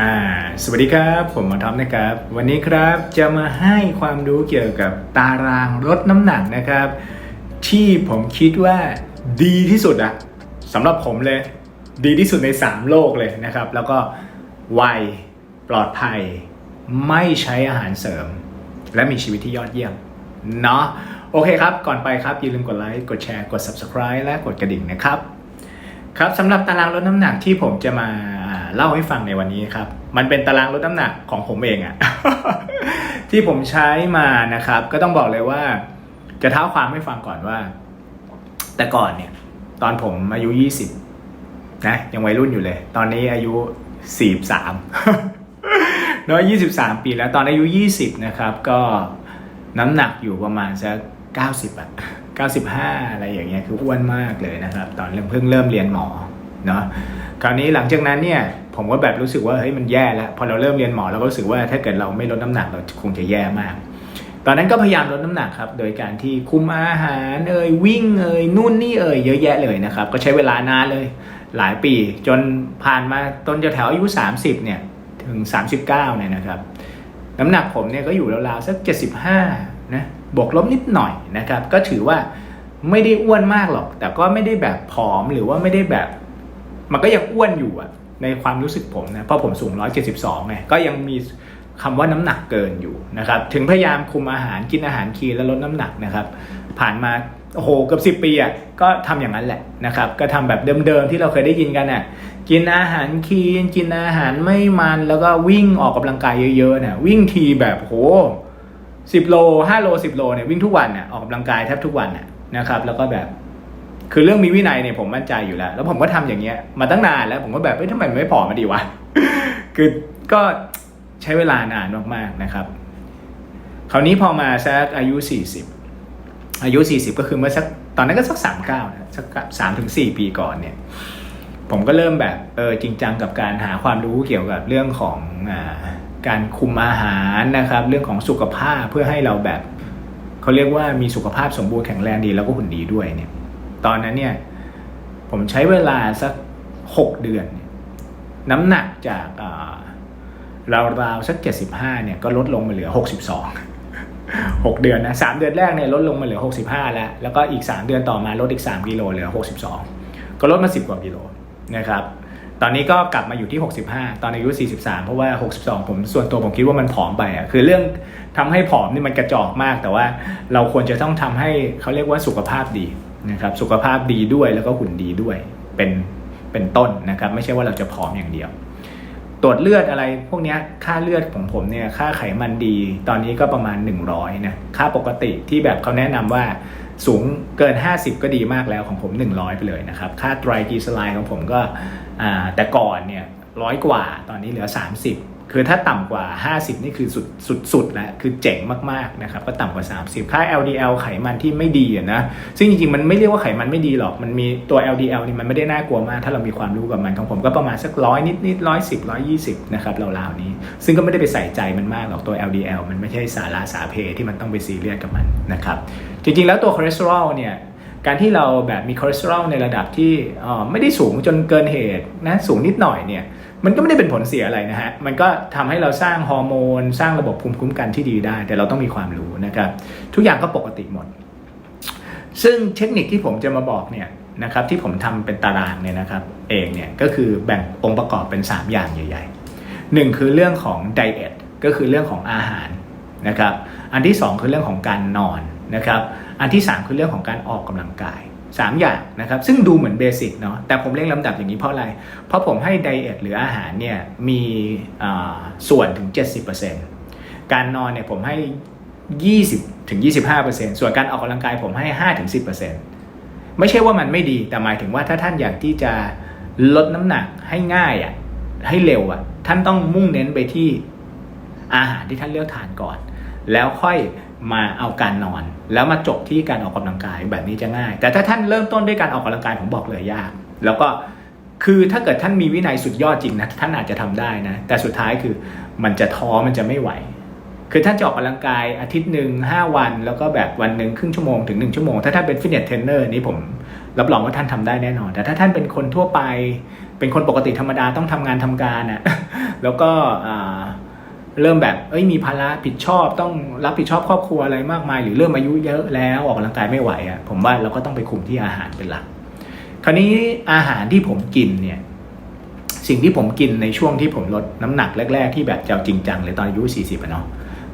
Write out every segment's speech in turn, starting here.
อ่าสวัสดีครับ ผมมอท็อปนะครับ วันนี้ครับจะมาให้ความรู้เกี่ยวกับตารางลดน้ำหนักนะครับ ที่ผมคิดว่าดีที่สุดอะสำหรับผมเลย ดีที่สุดใน 3 โลกเลยนะครับ แล้วก็ไวปลอดภัย ไม่ใช้อาหารเสริม และมีชีวิตที่ยอดเยี่ยมเนาะโอเคครับ ก่อนไปครับอย่าลืมกดไลค์กดแชร์กด subscribe และกดกระดิ่งนะครับ ครับสำหรับตารางลดน้ำหนักที่ผมจะมา เล่าให้ฟังในวันนี้ครับ มันเป็นตารางลดน้ำหนักของผมเองอะที่ผมใช้มานะครับ ก็ต้องบอกเลยว่า จะเท้าความให้ฟังก่อนว่า แต่ก่อนเนี่ย ตอนผมอายุ20นะยังวัยรุ่นอยู่เลย ตอนนี้อายุ43น้อย23ปีแล้วตอนอายุ20นะครับ ก็น้ำหนักอยู่ประมาณสัก90อะ95อะไรอย่างเงี้ยคืออ้วนมากเลยนะครับ ตอนเริ่มเพิ่งเริ่มเรียนหมอ เนาะคราวนี้หลังจากนั้นเนี่ยผมก็แบบรู้สึกว่าเฮ้ยมันแย่แล้วพอเราเริ่มเรียนหมอเราก็รู้สึกว่าถ้าเกิดเราไม่ลดน้ำหนักเราคงจะแย่มาก ตอนนั้นก็พยายามลดน้ำหนักครับ โดยการที่คุมอาหารเอ่ยวิ่งเอ่ยนู่นนี่เอ่ยเยอะแยะเลยนะครับ ก็ใช้เวลานานเลย หลายปีจนผ่านมาต้นจะแถวอายุ 30เนี่ยถึง 39เนี่ยนะครับ น้ำหนักผมเนี่ยก็อยู่ราวๆสัก 75นะบวกลบนิดหน่อยนะครับ ก็ถือว่าไม่ได้อ้วนมากหรอก แต่ก็ไม่ได้แบบผอมหรือว่าไม่ได้แบบ มันก็ยังอ้วนอยู่อะในความรู้สึกผมนะเพราะผมสูง 172ไงก็ยังมีคำว่าน้ำหนักเกินอยู่นะครับ ถึงพยายามคุมอาหารกินอาหารคีนแล้วลดน้ำหนักนะครับ ผ่านมาโอ้โหเกือบสิปีอะก็ทำอย่างนั้นแหละนะครับ ก็ทำแบบเดิมๆที่เราเคยได้ยินกันน่ะกินอาหารคีนกินอาหารไม่มันแล้วก็วิ่งออกกำลังกายเยอะๆเนี่ยวิ่งทีแบบโหสิบโลห้าโลสิบโลเนี่ยวิ่งทุกวันเนี่ยออกกำลังกายแทบทุกวันน่ะนะครับ แล้วก็แบบ คือเรื่องมีวินัยเนี่ยผมมั่นใจอยู่แล้ว แล้วผมก็ทำอย่างเงี้ยมาตั้งนานแล้วผมก็แบบเอ้ยทำไมไม่ผอมมาดีวะ คือก็ใช้เวลานานมากๆนะครับ คราวนี้พอมาสักอายุ 40 อายุ 40 ก็คือเมื่อสักตอนนั้นก็สัก39นะสักสามถึงสี่ปีก่อนเนี่ย ผมก็เริ่มแบบเออจริงจังกับการหาความรู้เกี่ยวกับเรื่องของอาการคุมอาหารนะครับ เรื่องของสุขภาพเพื่อให้เราแบบเขาเรียกว่ามีสุขภาพสมบูรณ์แข็งแรงดีแล้วก็หุ่นดีด้วยเนี่ย ตอนนั้นเนี่ยผมใช้เวลาสักหกเดือน น้ำหนักจากราวๆสักเจ็ดสิบห้าเนี่ยก็ลดลงมาเหลือหกสิบสองหกเดือนนะสามเดือนแรกเนี่ยลดลงมาเหลือหกสิบห้าแล้ว แล้วก็อีกสามเดือนต่อมาลดอีกสามกิโลเหลือหกสิบสองก็ลดมาสิบกว่ากิโลนะครับตอนนี้ก็กลับมาอยู่ที่ 65 ตอนอายุ 43 เพราะว่า 62 ผมส่วนตัวผมคิดว่ามันผอมไปอะคือเรื่องทำให้ผอมนี่มันกระจอกมาก แต่ว่าเราควรจะต้องทำให้เขาเรียกว่าสุขภาพดี นะครับสุขภาพดีด้วยแล้วก็หุ่นดีด้วยเป็นเป็นต้นนะครับ ไม่ใช่ว่าเราจะผอมอย่างเดียว ตรวจเลือดอะไรพวกนี้ค่าเลือดของผมเนี่ยค่าไขมันดี ตอนนี้ก็ประมาณ 100นะค่าปกติที่แบบเขาแนะนำว่าสูงเกิน 50 ก็ดีมากแล้วของผม 100 ไปเลยนะครับ ค่าไตรกลีเซอไรด์ของผมก็แต่ก่อนเนี่ยร้อยกว่าตอนนี้เหลือ 30 คือถ้าต่ำกว่า 50 นี่คือสุดสุดสุดแล้วคือเจ๋งมากๆนะครับก็ต่ำกว่า 30 ค่า LDL ไขมันที่ไม่ดีอะนะซึ่งจริงๆ มันไม่เรียกว่าไขมันไม่ดีหรอก มันมีตัว LDL นี่มันไม่ได้น่ากลัวมาก ถ้าเรามีความรู้กับมันของผมก็ประมาณสักร้อยนิดนิดร้อยสิบร้อยยี่สิบนะครับราวๆนี้ ซึ่งก็ไม่ได้ไปใส่ใจมันมากหรอกตัว LDL มันไม่ใช่สาระสาเพที่มันต้องไปซีเรียสกับมันนะครับจริงๆ แล้วตัวคอเลสเตอรอลเนี่ยการที่เราแบบมีคอเลสเตอรอลในระดับที่อ่าไม่ได้สูงจนเกินเหตุนะสูงนิดหน่อยเนี่ย มันก็ไม่ได้เป็นผลเสียอะไรนะฮะ มันก็ทำให้เราสร้างฮอร์โมน สร้างระบบภูมิคุ้มกันที่ดีได้ แต่เราต้องมีความรู้นะครับ ทุกอย่างก็ปกติหมด ซึ่งเทคนิคที่ผมจะมาบอกเนี่ยนะครับที่ผมทำเป็นตารางเนี่ยนะครับเองเนี่ยก็คือแบ่งองค์ประกอบเป็น 3 อย่างใหญ่ๆหนึ่งคือเรื่องของไดเอทก็คือเรื่องของอาหารนะครับ อันที่ 2 คือเรื่องของการนอนนะครับ อันที่ 3 คือเรื่องของการออกกำลังกาย 3 อย่างนะครับ ซึ่งดูเหมือนเบสิกเนาะแต่ผมเรียงลำดับอย่างนี้เพราะอะไร เพราะผมให้ไดเอทหรืออาหารเนี่ยมีอ่าส่วนถึง 70%การนอนเนี่ยผมให้ 20ถึง25%ส่วนการออกกำลังกายผมให้5ถึง10%ไม่ใช่ว่ามันไม่ดีแต่หมายถึงว่าถ้าท่านอยากที่จะลดน้ำหนักให้ง่ายอะให้เร็วอะท่านต้องมุ่งเน้นไปที่อาหารที่ท่านเลือกทานก่อน แล้วค่อย มาเอาการนอน แล้วมาจบที่การออกกำลังกายแบบนี้จะง่าย แต่ถ้าท่านเริ่มต้นด้วยการออกกำลังกายผมบอกเลยยาก แล้วก็คือถ้าเกิดท่านมีวินัยสุดยอดจริงนะท่านอาจจะทำได้นะ แต่สุดท้ายคือมันจะท้อมันจะไม่ไหว คือท่านจะออกกำลังกายอาทิตย์หนึ่งห้าวัน แล้วก็แบบวันหนึ่งครึ่งชั่วโมงถึงหนึ่งชั่วโมง ถ้าท่านเป็นฟิตเนสเทรนเนอร์นี่ผมรับรองว่าท่านทำได้แน่นอน แต่ถ้าท่านเป็นคนทั่วไป เป็นคนปกติธรรมดาต้องทำงานทำการอะแล้วก็ เริ่มแบบเอ้ยมีภาระผิดชอบต้องรับผิดชอบครอบครัวอะไรมากมาย หรือเริ่มอายุเยอะแล้วออกกำลังกายไม่ไหวอะผมว่าเราก็ต้องไปคุมที่อาหารเป็นหลัก คราวนี้อาหารที่ผมกินเนี่ยสิ่งที่ผมกินในช่วงที่ผมลดน้ำหนักแรก ๆ ที่แบบจะเอาจริงจังเลยตอนอายุ 40อะเนาะ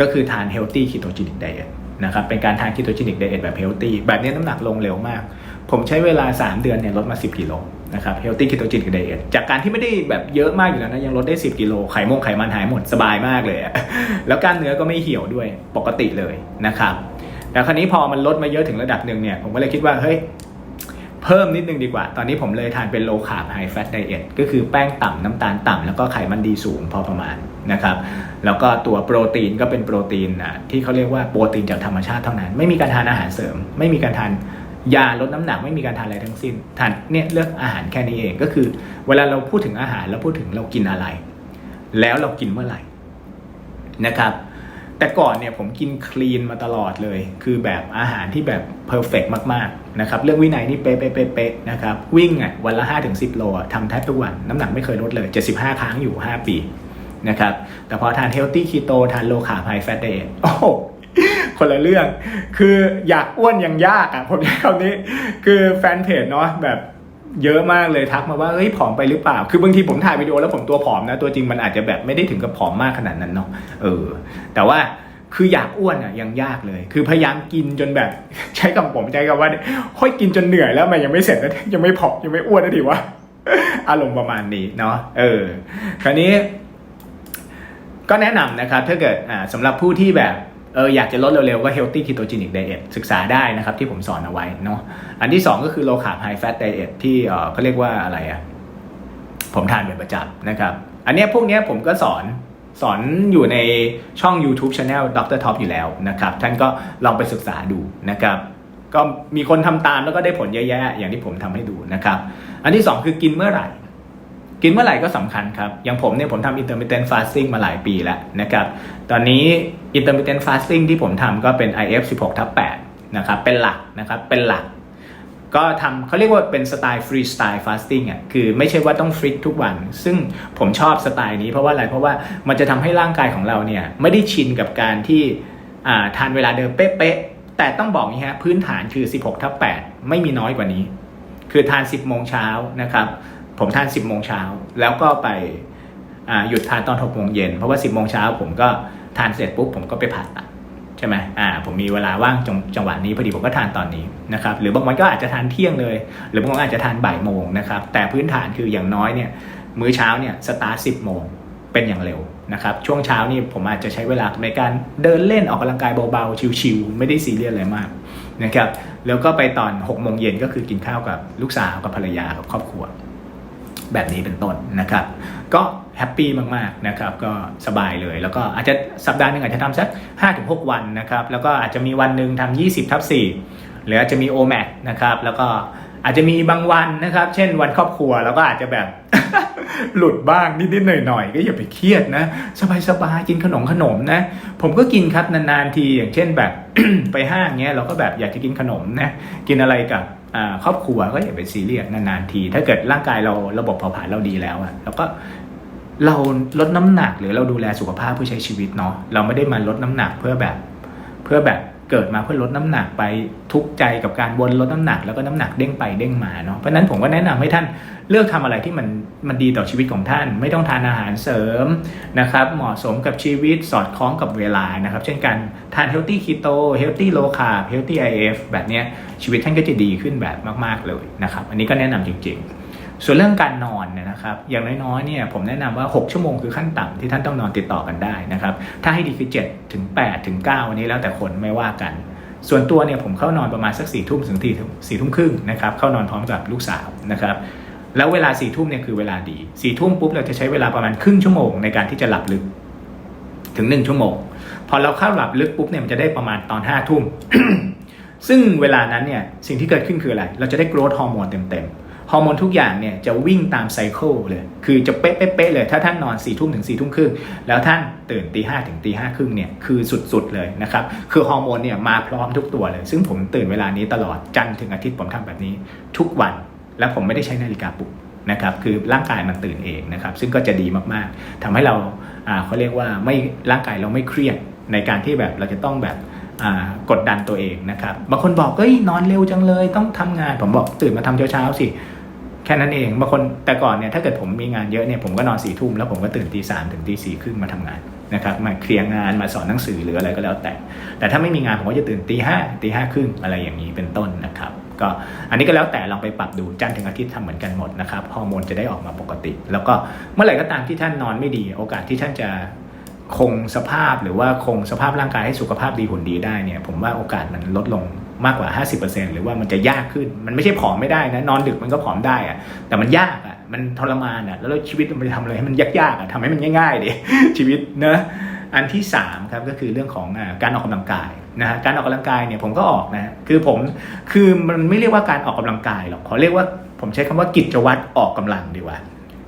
ก็คือทาน healthy ketogenic diet นะครับเป็นการทาน ketogenic diet แบบ healthy แบบนี้น้ำหนักลงเร็วมาก ผมใช้เวลา 3 เดือนเนี่ยลดมา 10กิโล นะครับ healthy ketogenic diet จากการที่ไม่ได้แบบเยอะมากอยู่แล้วนะ ยังลดได้ 10 กิโลไขมงไขมันหายหมดสบายมากเลย แล้วกล้ามเนื้อก็ไม่เหี่ยวด้วยปกติเลยนะครับแต่คราวนี้พอมันลดมาเยอะถึงระดับหนึ่งเนี่ย ผมก็เลยคิดว่า เฮ้ย เพิ่มนิดนึงดีกว่า ตอนนี้ผมเลยทานเป็น low carb high fat diet ก็คือแป้งต่ำน้ำตาลต่ำแล้วก็ไขมันดีสูงพอประมาณนะครับแล้วก็ตัวโปรตีนก็เป็นโปรตีนอะที่เขาเรียกว่าโปรตีนจากธรรมชาติเท่านั้น ไม่มีการทานอาหารเสริม ไม่มีการทาน ยาลดน้ำหนักไม่มีการทานอะไรทั้งสิ้นทานเนี่ยเลือกอาหารแค่นี้เองก็คือ เวลาเราพูดถึงอาหารเราพูดถึงเรากินอะไร แล้วเรากินเมื่อไหร่นะครับ แต่ก่อนเนี่ยผมกินคลีนมาตลอดเลย คือแบบอาหารที่แบบเพอร์เฟกมากๆนะครับเรื่องวินัยนี่เป๊ะเป๊ะเป๊ะนะครับวิ่งอะวันละ 5-10 โลทำแทบทุกวันน้ำหนักไม่เคยลดเลย 75 ครั้งอยู่ 5 ปีนะครับแต่พอทานเฮลตี้คีโตทานโลคาร์บไฮแฟตเดทโอ้ คนละเรื่อง คืออยากอ้วนยังยากอะผมใช้คำนี้ คือแฟนเพจเนาะแบบเยอะมากเลยทักมาว่าเฮ้ยผอมไปหรือเปล่า คือบางทีผมถ่ายวิดีโอแล้วผมตัวผอมนะ ตัวจริงมันอาจจะแบบไม่ได้ถึงกับผอมมากขนาดนั้นเนาะ เออ แต่ว่าคืออยากอ้วนอะยังยากเลย คือพยายามกินจนแบบ ใช้คำผมใช้คำว่าค่อยกินจนเหนื่อยแล้วมันยังไม่เสร็จนะยังไม่ผอมยังไม่อ้วนนะทีวะอารมณ์ประมาณนี้เนาะ เออ คราวนี้ ก็แนะนำนะครับ ถ้าเกิดอ่าสำหรับผู้ที่แบบ เอออยากจะลดเร็วๆ ก็ healthy ketogenic diet ศึกษาได้นะครับที่ผมสอนเอาไว้เนาะอันที่ 2 ก็คือ low carb high fat diet ที่เออเขาเรียกว่าอะไรอะ่ะผมทานเป็นประจำนะครับ อันเนี้ยพวกเนี้ยผมก็สอนสอนอยู่ในช่อง YouTube Channel Dr. Top อยู่แล้วนะครับ ท่านก็ลองไปศึกษาดูนะครับ ก็มีคนทำตามแล้วก็ได้ผลเยอะแยะ อย่างที่ผมทำให้ดูนะครับ อันที่ 2 คือกินเมื่อไหร่ กินเมื่อไหร่ก็สำคัญครับ อย่างผมเนี่ยผมทำ intermittent fasting มาหลายปีแล้วนะครับ ตอนนี้ intermittent fasting ที่ผมทำก็เป็น IF 16ทับ8นะครับ เป็นหลักนะครับ เป็นหลัก ก็ทำเขาเรียกว่าเป็นสไตล์ฟรีสไตล์ฟาสติ้งอะ คือไม่ใช่ว่าต้องฟิตทุกวัน ซึ่งผมชอบสไตล์นี้เพราะว่าอะไร เพราะว่ามันจะทำให้ร่างกายของเราเนี่ยไม่ได้ชินกับการที่อ่าทานเวลาเดิมเป๊ะๆ แต่ต้องบอกนี้ฮะพื้นฐานคือ 16ทับ8ไม่มีน้อยกว่านี้ คือทาน 10โมงเช้านะครับ ผมทาน10โมงเช้าแล้วก็ไปหยุดทานตอน6โมงเย็นเพราะว่า10โมงเช้าผมก็ทานเสร็จปุ๊บผมก็ไปผ่าตัดใช่ไหมอ่า ผมมีเวลาว่างจงจังหวะนี้พอดีผมก็ทานตอนนี้นะครับ หรือบางวันก็อาจจะทานเที่ยงเลย หรือบางวันอาจจะทานบ่ายโมงนะครับ แต่พื้นฐานคืออย่างน้อยเนี่ย มื้อเช้าเนี่ยสตาร์ทสิบโมงเป็นอย่างเร็วนะครับ ช่วงเช้านี่ผมอาจจะใช้เวลาในการเดินเล่นออกกำลังกายเบาๆ ชิวๆ ไม่ได้ซีเรียสอะไรมากนะครับ แล้วก็ไปตอน6กโมงเย็นก็คือกินข้าวกับลูกสาวกับภรรยากับครอบครัว แบบนี้เป็นต้นนะครับ ก็แฮปปี้มากๆนะครับ ก็สบายเลย แล้วก็อาจจะสัปดาห์หนึ่งอาจจะทำสัก5-6 วันนะครับ แล้วก็อาจจะมีวันหนึ่งทำ20ทับ4หรืออาจจะมี o m a c นะครับ แล้วก็อาจจะมีบางวันนะครับ เช่นวันครอบครัวแล้วก็อาจจะแบบหลุดบ้างนิดๆหน่อยๆก็อย่าไปเครียดนะ สบายๆกินขนมขนมนะ ผมก็กินครับนานๆทีอย่างเช่นแบบไปห้างเงี้ยเราก็แบบอยากจะกินขนมนะกินอะไรกับ ครอบครัวก็อย่าไปซีเรียสนานๆที ถ้าเกิดร่างกายเราระบบเผาผลาญเราดีแล้วอะแล้วก็เราลดน้ำหนักหรือเราดูแลสุขภาพผู้ใช้ชีวิตเนาะเราไม่ได้มาลดน้ำหนักเพื่อแบบเพื่อแบบ เกิดมาเพื่อลดน้ำหนักไปทุกใจกับการวนลดน้ำหนัก แล้วก็น้ำหนักเด้งไปเด้งมาเนาะเพราะนั้นผมก็แนะนำให้ท่านเลือกทำอะไรที่มันมันดีต่อชีวิตของท่าน ไม่ต้องทานอาหารเสริมนะครับเหมาะสมกับชีวิตสอดคล้องกับเวลานะครับ เช่นการทาน healthy keto healthy low carb healthy IF แบบเนี้ยชีวิตท่านก็จะดีขึ้นแบบมาก ๆเลยนะครับ อันนี้ก็แนะนำจริง ๆ ส่วนเรื่องการนอนเนี่ยนะครับ อย่างน้อยๆเนี่ยผมแนะนำว่า 6 ชั่วโมงคือขั้นต่ำที่ท่านต้องนอนติดต่อกันได้นะครับ ถ้าให้ดีคือ7ถึง8ถึง9วันนี้แล้วแต่คนไม่ว่ากัน ส่วนตัวเนี่ยผมเข้านอนประมาณสักสี่ทุ่มถึงที่สี่ทุ่มครึ่งนะครับเข้านอนพร้อมกับลูกสาวนะครับแล้วเวลาสี่ทุ่มเนี่ยคือเวลาดีสี่ทุ่มปุ๊บเราจะใช้เวลาประมาณครึ่งชั่วโมงในการที่จะหลับลึกถึงหนึ่งชั่วโมง พอเราเข้าหลับลึกปุ๊บเนี่ยมันจะได้ประมาณตอนห้าทุ่มซึ่งเวลานั้นเนี่ยสิ่งที่เกิดขึ้นคืออะไร เราจะได้โกรทฮอร์โมนเต็มๆ ฮอร์โมนทุกอย่างเนี่ยจะวิ่งตามไซเคิลเลย คือจะเป๊ะๆๆเลย ถ้าท่านนอน4ี่ทุ่มถึง4ี่ทุ่มครึ่ง แล้วท่านตื่นตีห้าถึงตีห้าครึ่งเนี่ย คือสุดๆเลยนะครับ คือฮอร์โมนเนี่ยมาพร้อมทุกตัวเลย ซึ่งผมตื่นเวลานี้ตลอด จันทร์ถึงอาทิตย์ผมทำแบบนี้ ทุกวัน และผมไม่ได้ใช้นาฬิกาปลุกนะครับ คือร่างกายมันตื่นเองนะครับ ซึ่งก็จะดีมากๆทำให้เราเขาเรียกว่าไม่ ร่างกายเราไม่เครียดในการที่แบบเราจะต้องแบบกดดันตัวเองนะครับ บางคนบอกเฮ้ยนอนเร็วจังเลย ต้องทำงาน ผมบอกตื่นมาทำเช้าๆสิ แค่นั้นเองบางคนแต่ก่อนเนี่ยถ้าเกิดผมมีงานเยอะเนี่ยผมก็นอนสี่ทุ่มแล้วผมก็ตื่นตีสามถึงตีสี่ครึ่งมาทำงานนะครับมาเคลียร์งานมาสอนหนังสือหรืออะไรก็แล้วแต่ แต่ถ้าไม่มีงานผมก็จะตื่นตีห้าตีห้าครึ่งอะไรอย่างนี้เป็นต้นนะครับก็อันนี้ก็แล้วแต่ลองไปปรับดูจันทร์ถึงอาทิตย์ทำเหมือนกันหมดนะครับฮอร์โมนจะได้ออกมาปกติ แล้วก็เมื่อไหร่ก็ตามที่ท่านนอนไม่ดี โอกาสที่ท่านจะคงสภาพหรือว่าคงสภาพร่างกายให้สุขภาพดีหุ่นดีได้เนี่ยผมว่าโอกาสมันลดลง มากกว่า 50%หรือว่ามันจะยากขึ้น มันไม่ใช่ผอมไม่ได้นะ นอนดึกมันก็ผอมได้อะแต่มันยากอะมันทรมานอะแล้วชีวิตมันจะทำอะไรให้มันยากๆอะทำให้มันง่ายๆดิชีวิตนะ อันที่3ครับก็คือเรื่องของอการออกกำลังกายนะฮะการออกกำลังกายเนี่ยผมก็ออกนะ คือผมคือมันไม่เรียกว่าการออกกำลังกายหรอกขอเรียกว่าผมใช้คำว่ากิจวัตรออกกำลังดีกว่า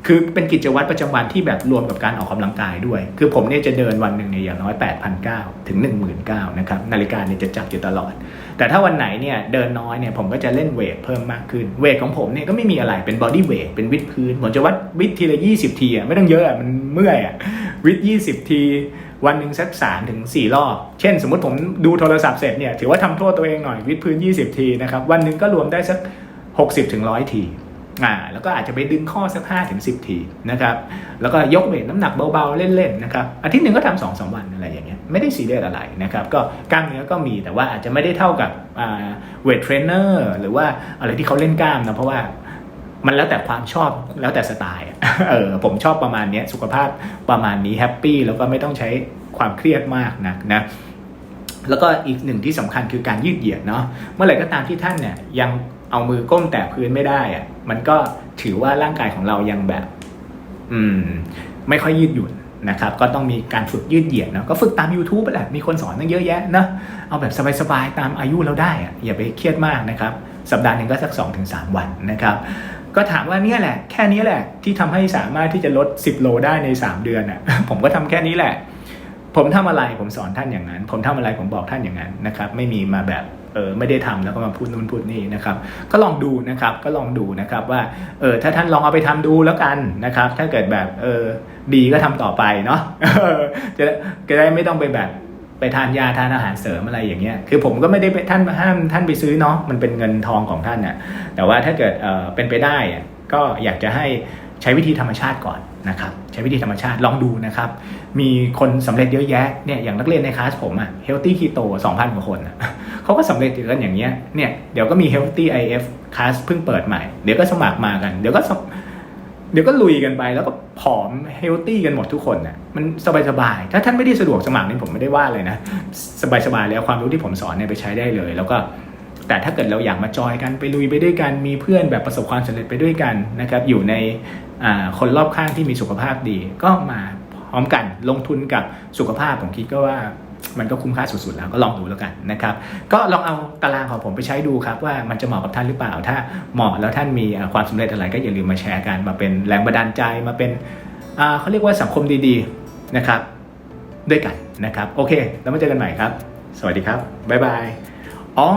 คือเป็นกิจวัตรประจำวันที่แบบรวมกับการออกกำลังกายด้วย คือผมเนี่ยจะเดินวันหนึ่งเนี่ยอย่างน้อย 8,900ถึง 19,000นะครับนาฬิกาเนี่ยจะจับอยู่ตลอด แต่ถ้าวันไหนเนี่ยเดินน้อยเนี่ยผมก็จะเล่นเวทเพิ่มมากขึ้น เวทของผมเนี่ยก็ไม่มีอะไรเป็นบอดี้เวทเป็นวิดพื้น ผมจะวัดวิดทีละ 20 ทีอะไม่ต้องเยอะอะมันเมื่อยอะวิด 20 ทีวันหนึ่งสักสามถึงสี่รอบ เช่น สมมติผมดูโทรศัพท์เสร็จเนี่ยถือว่าทำโทษตัวเองหน่อยวิดพื้น 20 ทีนะครับวันหนึ่งก็รวมได้สัก 60ถึง100 ที อ่าแล้วก็อาจจะไปดึงข้อสักห้าถึงสิบทีนะครับแล้วก็ยกเวทน้ำหนักเบาๆเล่นๆนะครับอาทิตย์หนึ่งก็ทำสองสามวันอะไรอย่างเงี้ยไม่ได้ซีเรียสอะไรนะครับก็กล้ามเนื้อก็มีแต่ว่าอาจจะไม่ได้เท่ากับอ่าเวทเทรนเนอร์หรือว่าอะไรที่เขาเล่นกล้ามนะเพราะว่ามันแล้วแต่ความชอบแล้วแต่สไตล์เออผมชอบประมาณนี้สุขภาพประมาณนี้แฮปปี้แล้วก็ไม่ต้องใช้ความเครียดมากนักนะ แล้วก็อีกหนึ่งที่สำคัญคือการยืดเหยียดเนาะเมื่อไหร่ก็ตามที่ท่านเนี่ยยังเอามือก้มแตะพื้นไม่ได้อะมันก็ถือว่าร่างกายของเรายังแบบ อืม ไม่ค่อยยืดหยุ่นนะครับ ก็ต้องมีการฝึกยืดเหยียดเนาะก็ฝึกตาม YouTube ไปแหละมีคนสอนตั้งเยอะแยะเนาะเอาแบบสบายๆตามอายุเราได้อะอย่าไปเครียดมากนะครับ สัปดาห์หนึ่งก็สัก 2-3 วันนะครับก็ถามว่าเนี่ยแหละ แค่นี้แหละที่ทำให้สามารถที่จะลด 10 โลได้ใน 3 เดือนอะผมก็ทำแค่นี้แหละ ผมทำอะไรผมสอนท่านอย่างนั้น ผมทำอะไรผมบอกท่านอย่างนั้นนะครับไม่มีมาแบบเออไม่ได้ทำแล้วก็มาพูดนู่นพูดนี่นะครับก็ลองดูนะครับก็ลองดูนะครับว่าเออถ้าท่านลองเอาไปทำดูแล้วกันนะครับ ถ้าเกิดแบบเออดีก็ทำต่อไปเนาะจะจะได้ไม่ต้องไปแบบไปทานยาทานอาหารเสริมอะไรอย่างเงี้ย คือผมก็ไม่ได้ไปท่านห้ามท่านไปซื้อเนาะ มันเป็นเงินทองของท่านน่ะ แต่ว่าถ้าเกิดเออเป็นไปได้อะก็อยากจะให้ใช้วิธีธรรมชาติก่อน นะครับใช้วิธีธรรมชาติลองดูนะครับ มีคนสำเร็จเยอะแยะเนี่ยอย่างนักเรียนในคลาสผมอะ Healthy Keto 2,000กว่าคนเขาก็สำเร็จกันอย่างเงี้ยเนี่ยเดี๋ยวก็มี Healthy IF คลาสเพิ่งเปิดใหม่ เดี๋ยวก็สมัครมากัน เดี๋ยวก็เดี๋ยวก็ลุยกันไปแล้วก็ผอมเฮลตี้กันหมดทุกคนน่ะมันสบายๆ ถ้าท่านไม่ได้สะดวกสมัครนี่ผมไม่ได้ว่าเลยนะ สบายๆแล้วความรู้ที่ผมสอนเนี่ยไปใช้ได้เลย แล้วก็แต่ถ้าเกิดเราอยากมาจอยกันไปลุยไปด้วยกันมีเพื่อนแบบประสบความสำเร็จไปด้วยกันนะครับอยู่ใน คนรอบข้างที่มีสุขภาพดีก็มาพร้อมกันลงทุนกับสุขภาพผมคิดก็ว่ามันก็คุ้มค่าสุดๆแล้วก็ลองดูแล้วกันนะครับ ก็ลองเอาตารางของผมไปใช้ดูครับว่ามันจะเหมาะกับท่านหรือเปล่า ถ้าเหมาะแล้วท่านมีความสำเร็จอะไรก็อย่าลืมมาแชร์กันมาเป็นแรงบันดาลใจมาเป็นเขาเรียกว่าสังคมดีๆนะครับ ด้วยกันนะครับ โอเค แล้วมาเจอกันใหม่ครับ สวัสดีครับบ๊ายบายอ๋อ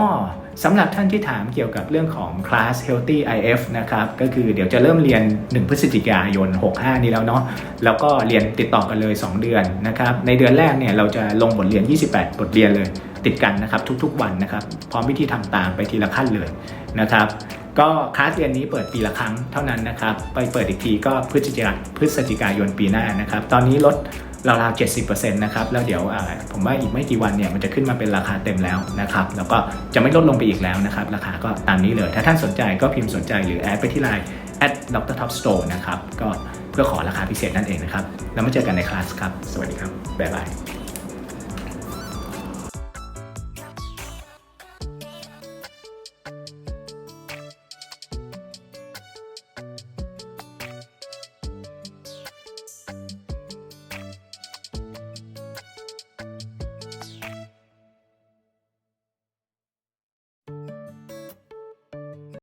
สำหรับท่านที่ถามเกี่ยวกับเรื่องของคลาส Healthy IF นะครับ ก็คือเดี๋ยวจะเริ่มเรียน 1 พฤศจิกายน 65 นี้แล้วเนาะ แล้วก็เรียนติดต่อกันเลย 2 เดือนนะครับ ในเดือนแรกเนี่ยเราจะลงบทเรียน 28 บทเรียนเลย ติดกันนะครับทุกๆวันนะครับ พร้อมวิธีทำตามไปทีละขั้นเลยนะครับ ก็คลาสเรียนนี้เปิดปีละครั้งเท่านั้นนะครับ ไปเปิดอีกทีก็พฤศจิกาพฤศจิกายนปีหน้านะครับ ตอนนี้ลด ราวๆ70%นะครับแล้วเดี๋ยวผมว่าอีกไม่กี่วันเนี่ยมันจะขึ้นมาเป็นราคาเต็มแล้วนะครับแล้วก็จะไม่ลดลงไปอีกแล้วนะครับราคาก็ตามนี้เลย ถ้าท่านสนใจก็พิมพ์สนใจหรือแอดไปที่ไลน์ at dr top store นะครับก็เพื่อขอราคาพิเศษนั่นเองนะครับแล้วมาเจอกันในคลาสครับ สวัสดีครับบ๊ายบาย